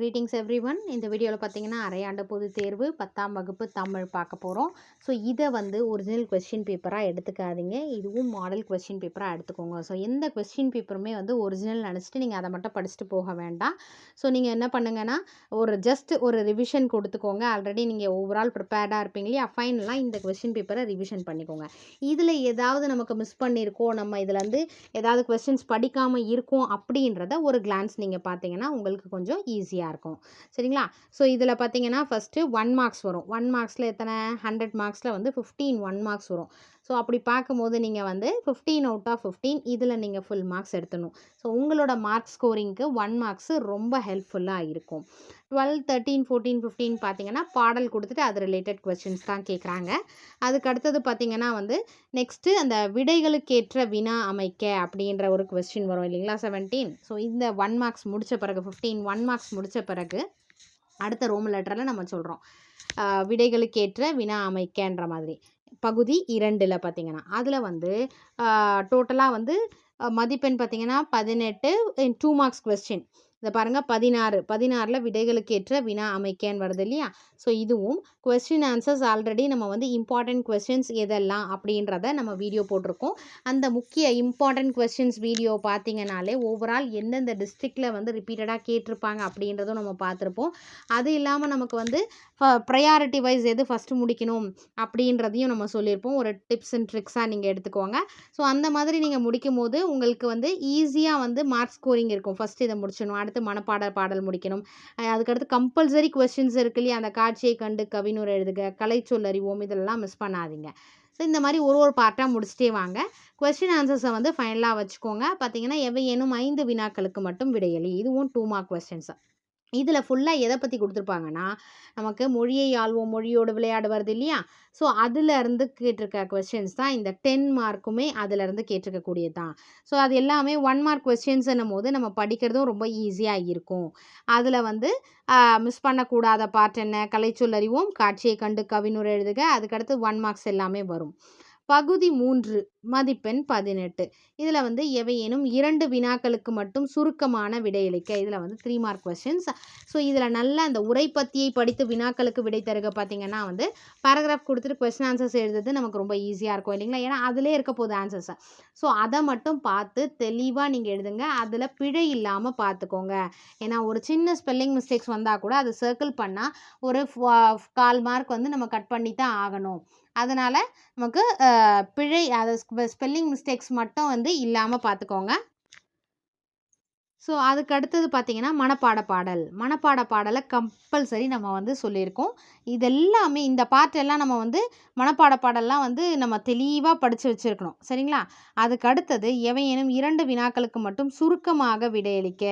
ரீட்டிங்ஸ் every one இந்த வீடியோவில் பார்த்தீங்கன்னா அரையாண்டு பொது தேர்வு பத்தாம் வகுப்பு தமிழ் பார்க்க போகிறோம் ஸோ இதை வந்து ஒரிஜினல் கொஸ்டின் பேப்பராக எடுத்துக்காதீங்க. இதுவும் மாடல் கொஸ்டின் பேப்பராக எடுத்துக்கோங்க. ஸோ எந்த கொஸ்டின் பேப்பருமே வந்து ஒரிஜினல் நினச்சிட்டு நீங்கள் அதை மட்டும் படிச்சுட்டு போக வேண்டாம். ஸோ நீங்கள் என்ன பண்ணுங்கன்னா ஒரு ஜஸ்ட் ஒரு ரிவிஷன் கொடுத்துக்கோங்க. ஆல்ரெடி நீங்கள் ஓவரால் ப்ரிப்பேர்டாக இருப்பீங்க இல்லையா? ஃபைனலாக இந்த கொஸ்டின் பேப்பரை ரிவிஷன் பண்ணிக்கோங்க. இதில் ஏதாவது நமக்கு மிஸ் பண்ணியிருக்கோம் நம்ம இதில் ஏதாவது கொஸ்டின்ஸ் படிக்காமல் இருக்கோம் அப்படின்றத ஒரு கிளான்ஸ் நீங்கள் பார்த்தீங்கன்னா உங்களுக்கு கொஞ்சம் ஈஸியாக இருக்கும். சரிங்களா? ஸோ இதில் பார்த்தீங்கன்னா ஃபஸ்ட்டு ஒன் மார்க்ஸ் வரும். ஒன் மார்க்ஸில் எத்தனை? ஹண்ட்ரட் மார்க்ஸில் வந்து ஃபிஃப்டீன் ஒன் மார்க்ஸ் வரும். ஸோ அப்படி பார்க்கும்போது நீங்கள் வந்து ஃபிஃப்டீன் அவுட் ஆஃப் ஃபிஃப்டீன் இதில் நீங்கள் ஃபுல் மார்க்ஸ் எடுத்தணும் ஸோ உங்களோட மார்க் ஸ்கோரிங்க்கு ஒன் மார்க்ஸு ரொம்ப ஹெல்ப்ஃபுல்லாக இருக்கும். டுவெல் தேர்ட்டீன் ஃபோர்டீன் ஃபிஃப்டீன் பார்த்தீங்கன்னா பாடல் கொடுத்துட்டு அது ரிலேட்டட் கொஸ்டின்ஸ் தான் கேட்குறாங்க. அதுக்கு அடுத்தது பார்த்தீங்கன்னா வந்து நெக்ஸ்ட்டு அந்த விடைகளுக்கேற்ற வினா அமைக்க அப்படின்ற ஒரு கொஸ்டின் வரும் இல்லைங்களா? செவன்டீன் ஸோ இந்த ஒன் மார்க்ஸ் முடித்த பிறகு ஃபிஃப்டீன் ஒன் மார்க்ஸ் முடித்த பிறகு அடுத்த ரோம் லெட்டரில் நம்ம சொல்கிறோம் விடைகளுக்கேற்ற வினா அமைக்கன்ற மாதிரி. பகுதி இரண்டில் பார்த்தீங்கன்னா அதில் வந்து டோட்டலாக வந்து மதிப்பெண் பார்த்தீங்கன்னா பதினெட்டு டூ மார்க்ஸ் கொஸ்டின் இதை பாருங்கள் பதினாறு. பதினாறில் விடைகளுக்கு ஏற்ற வினா அமைக்கன்னு வருது இல்லையா? ஸோ இதுவும் கொஸ்டின் ஆன்சர்ஸ் ஆல்ரெடி நம்ம வந்து இம்பார்ட்டண்ட் கொஸ்டின்ஸ் எதெல்லாம் அப்படின்றத நம்ம வீடியோ போட்டிருக்கோம். அந்த முக்கிய இம்பார்ட்டண்ட் கொஸ்டின்ஸ் வீடியோ பார்த்தீங்கனாலே ஓவரால் எந்தெந்த டிஸ்ட்ரிக்டில் வந்து ரிப்பீட்டடாக கேட்டிருப்பாங்க அப்படின்றதும் நம்ம பார்த்துருப்போம் அது இல்லாமல் நமக்கு வந்து ப்ரையாரிட்டி வைஸ் எது ஃபஸ்ட்டு முடிக்கணும் அப்படின்றதையும் நம்ம சொல்லியிருப்போம். ஒரு டிப்ஸ் அண்ட் ட்ரிக்ஸாக நீங்கள் எடுத்துக்கோங்க. ஸோ அந்த மாதிரி நீங்கள் முடிக்கும் போது உங்களுக்கு வந்து ஈஸியாக வந்து மார்க் ஸ்கோரிங் இருக்கும். ஃபஸ்ட் இதை முடிச்சிடணும். அடுத்து மனப்பாட பாடல் முடிக்கணும். அதுக்கடுத்து கம்பல்சரி கொஸ்டின்ஸ் இருக்கு இல்லையா? அந்த காட்சியை கண்டு கவினூர் எழுதுக கலை சொல்லறிவோம் இதெல்லாம் மிஸ் பண்ணாதீங்க. ஸோ இந்த மாதிரி ஒரு ஒரு பார்ட்டாக முடிச்சுட்டே வாங்க. கொஸ்டின் ஆன்சர்ஸை வந்து ஃபைனலாக வச்சுக்கோங்க. பார்த்தீங்கன்னா எவை ஐந்து வினாக்களுக்கு மட்டும் விடையளி. இதுவும் டூ மார்க் கொஸ்டின்ஸ் இதில் ஃபுல்லாக எதை பற்றி கொடுத்துருப்பாங்கன்னா நமக்கு மொழியை ஆள்வோம் மொழியோடு விளையாடு வருது இல்லையா ஸோ அதிலேருந்து கேட்டிருக்க கொஸ்டின்ஸ் தான் இந்த டென் மார்க்குமே அதிலேருந்து கேட்டிருக்கக்கூடியது தான். ஸோ அது எல்லாமே ஒன் மார்க் கொஸ்டின்ஸ்னும் போது நம்ம படிக்கிறதும் ரொம்ப ஈஸியாக இருக்கும். அதில் வந்து மிஸ் பண்ணக்கூடாத பார்ட் என்ன? கலைச்சொல் அறிவோம் காட்சியை கண்டு கவினுரை எழுதுக அதுக்கடுத்து ஒன் மார்க்ஸ் எல்லாமே வரும். பகுதி மூன்று மதிப்பெண் பதினெட்டு. இதில் வந்து எவையேனும் இரண்டு வினாக்களுக்கு மட்டும் சுருக்கமான விடையளிக்க இதில் வந்து த்ரீ மார்க் கொஸ்டின்ஸ் ஸோ இதில் நல்ல அந்த உரைப்பத்தியை படித்து வினாக்களுக்கு விடை தருக பார்த்திங்கன்னா வந்து பேராகிராஃப் கொடுத்துட்டு கொஸ்டின் ஆன்சர்ஸ் எழுதுறது நமக்கு ரொம்ப ஈஸியாக இருக்கும் இல்லைங்களா? ஏன்னா அதிலே இருக்க போகுது ஆன்சர்ஸை ஸோ அதை மட்டும் பார்த்து தெளிவாக நீங்கள் எழுதுங்க. அதில் பிழை இல்லாமல் பார்த்துக்கோங்க ஏன்னா ஒரு சின்ன ஸ்பெல்லிங் மிஸ்டேக்ஸ் வந்தால் கூட அது சர்க்கிள் பண்ணால் ஒரு கால் மார்க் வந்து நம்ம கட் பண்ணி தான் ஆகணும். அதனால் நமக்கு பிழை அது ஸ்பெல்லிங் மிஸ்டேக்ஸ் மட்டும் வந்து இல்லாமல் பார்த்துக்கோங்க ஸோ அதுக்கு அடுத்தது பார்த்திங்கன்னா மனப்பாட பாடல். மனப்பாட பாடலை கம்பல்சரி நம்ம வந்து சொல்லியிருக்கோம். இதெல்லாமே இந்த பாட்டெல்லாம் நம்ம வந்து மனப்பாட பாடல்லாம் வந்து நம்ம தெளிவாக படித்து வச்சுருக்கணும். சரிங்களா? அதுக்கு அடுத்தது எவையேனும் இரண்டு வினாக்களுக்கு மட்டும் சுருக்கமாக விடையளிக்க.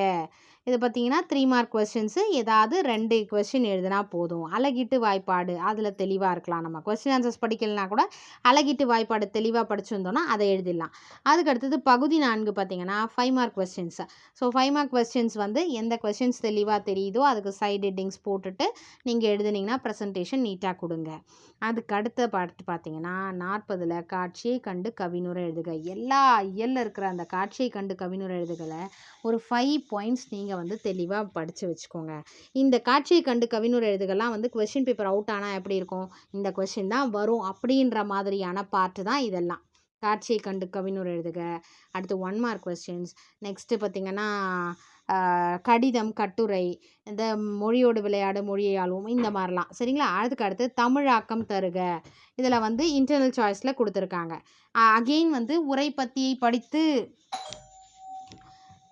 இது பார்த்தீங்கன்னா த்ரீ மார்க் கொஸ்டின்ஸு ஏதாவது ரெண்டு கொஸ்டின் எழுதினா போதும். அழகிட்டு வாய்ப்பாடு அதில் தெளிவாக இருக்கலாம். நம்ம கொஸ்டின் ஆன்சர்ஸ் படிக்கலனா கூட அழகிட்டு வாய்ப்பாடு தெளிவாக படிச்சிருந்தோன்னா அதை எழுதிடலாம். அதுக்கு அடுத்தது பகுதி நான்கு பார்த்தீங்கன்னா five mark questions so five mark questions வந்து எந்த கொஸ்டின்ஸ் தெளிவாக தெரியுதோ அதுக்கு சைட் ஹெட்டிங்ஸ் போட்டுட்டு நீங்கள் எழுதுனீங்கன்னா ப்ரெசன்டேஷன் நீட்டாக கொடுங்க. அதுக்கு அடுத்த பாட்டு பார்த்தீங்கன்னா நாற்பதில் காட்சியை கண்டு கவினுரை எழுதுக. எல்லா இயலில் இருக்கிற அந்த காட்சியை கண்டு கவினுரை எழுதுகளை ஒரு ஃபைவ் பாயிண்ட்ஸ் நீங்கள் வந்து தெளிவாக படித்து வச்சுக்கோங்க. இந்த காட்சியை கண்டு கவினுரை எழுதுகள்லாம் வந்து கொஷின் பேப்பர் அவுட் ஆனால் எப்படி இருக்கும்? இந்த கொஷின் தான் வரும் அப்படின்ற மாதிரியான பார்ட்டு தான் இதெல்லாம். காட்சியை கண்டு கவினுரை எழுதுக. அடுத்து ஒன் மார்க் கொஸ்டின்ஸ் நெக்ஸ்ட்டு பார்த்திங்கன்னா கடிதம் கட்டுரை இந்த மொழியோடு விளையாடு மொழியை இந்த மாதிரிலாம். சரிங்களா? அதுக்கு அடுத்து தமிழாக்கம் தருக. இதில் வந்து இன்டர்னல் சாய்ஸில் கொடுத்துருக்காங்க. அகெயின் வந்து உரை உரைப்பத்தியை படித்து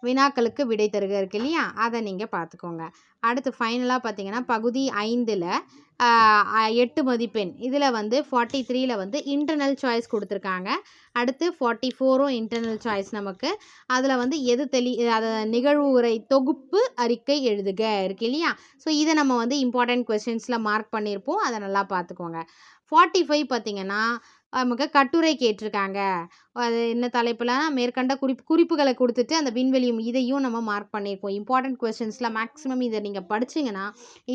வினாக்களுக்கு விடை தருக இருக்கு இல்லையா? அதை நீங்கள் பார்த்துக்கோங்க. அடுத்து ஃபைனலாக பார்த்தீங்கன்னா பகுதி ஐந்தில் எட்டு மதிப்பெண். இதில் வந்து ஃபார்ட்டி த்ரீல வந்து இன்டர்னல் சாய்ஸ் கொடுத்துருக்காங்க. அடுத்து ஃபார்ட்டி ஃபோரும் இன்டர்னல் சாய்ஸ் நமக்கு. அதில் வந்து எது தெளி அதை நிகழ்வு உரை தொகுப்பு அறிக்கை எழுதுக இருக்கு இல்லையா? ஸோ இதை நம்ம வந்து இம்பார்ட்டண்ட் கொஸ்டின்ஸில் மார்க் பண்ணியிருப்போம் அதை நல்லா பார்த்துக்கோங்க. ஃபார்ட்டி ஃபைவ் பார்த்திங்கன்னா நமக்கு கட்டுரை கேட்டிருக்காங்க. அது என்ன தலைப்புலனா மேற்கண்ட குறிப்பு குறிப்புகளை கொடுத்துட்டு அந்த விண்வெளியும் இதையும் நம்ம மார்க் பண்ணியிருக்கோம் இம்பார்ட்டன்ட் கொஸ்டின்ஸில் மேக்ஸிமம் இதை நீங்கள் படிச்சீங்கன்னா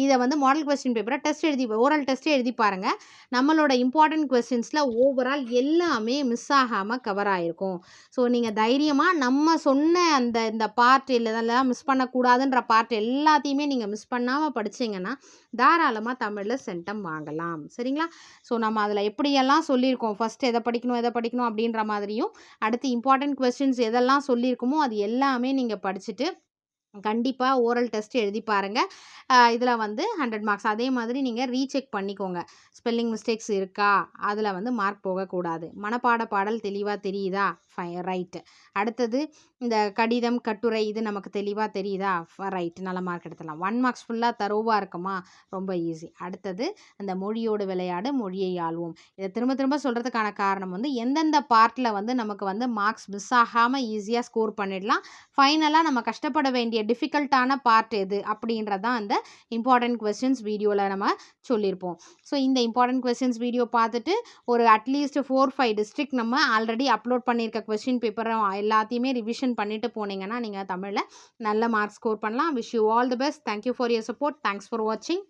இதை வந்து மாடல் கொஸ்டின் பேப்பரை டெஸ்ட் எழுதி ஓரல் டெஸ்ட்டே எழுதி பாருங்கள் நம்மளோட இம்பார்ட்டன்ட் கொஸ்டின்ஸில் ஓவரால் எல்லாமே மிஸ் ஆகாமல் கவர் ஆகிருக்கும் ஸோ நீங்கள் தைரியமாக நம்ம சொன்ன அந்த இந்த பார்ட் இதெல்லாம் மிஸ் பண்ணக்கூடாதுன்ற பார்ட் எல்லாத்தையுமே நீங்கள் மிஸ் பண்ணாமல் படிச்சிங்கன்னா தாராளமாக தமிழில் சென்டம் வாங்கலாம். சரிங்களா? ஸோ நம்ம அதில் எப்படியெல்லாம் சொல்லியிருக்கோம் ஃபஸ்ட் எதை படிக்கணும் எதை படிக்கணும் அப்படின்ற மாதிரியும் அடுத்து இம்பார்ட்டன்ட் கொஸ்டின்ஸ் எதெல்லாம் சொல்லியிருக்குமோ அது எல்லாமே நீங்கள் படிச்சுட்டு கண்டிப்பாக ஓரல் டெஸ்ட் எழுதி பாருங்கள் இதில் வந்து ஹண்ட்ரட் மார்க்ஸ் அதே மாதிரி நீங்கள் ரீசெக் பண்ணிக்கோங்க. ஸ்பெல்லிங் மிஸ்டேக்ஸ் இருக்கா? அதில் வந்து மார்க் போகக்கூடாது. மனப்பாட பாடல் தெளிவாக தெரியுதா? ஃபை ரைட்டு அடுத்தது இந்த கடிதம் கட்டுரை இது நமக்கு தெளிவாக தெரியுதா? ரைட் நல்ல மார்க் எடுத்துடலாம். ஒன் மார்க்ஸ் ஃபுல்லாக தரோவாக இருக்குமா? ரொம்ப ஈஸி அடுத்தது அந்த மொழியோடு விளையாடு மொழியை ஆள்வோம். இதை திரும்ப திரும்ப சொல்கிறதுக்கான காரணம் வந்து எந்தெந்த பார்ட்டில் வந்து நமக்கு வந்து மார்க்ஸ் மிஸ் ஆகாமல் ஈஸியாக ஸ்கோர் பண்ணிடலாம். ஃபைனலாக நம்ம கஷ்டப்பட வேண்டிய டிஃபிகல்ட்டான பார்ட் எது? அப்படின்றது தான் அந்த இம்பார்ட்டன்ட் கொஸ்டின்ஸ் வீடியோவில் நம்ம சொல்லியிருப்போம். ஸோ இந்த இம்பார்ட்டன்ட் கொஸ்டின்ஸ் வீடியோ பார்த்துட்டு ஒரு at least four five district நம்ம ஆல்ரெடி அப்லோட் பண்ணியிருக்க கொஸ்டின் பேப்பரும் எல்லாத்தையுமே ரிவிஷன் பண்ணிட்டு போனீங்கன்னா நீங்கள் தமிழில் நல்ல மார்க் ஸ்கோர் பண்ணலாம். Wish you all the best thank you for your support thanks for வாட்சிங்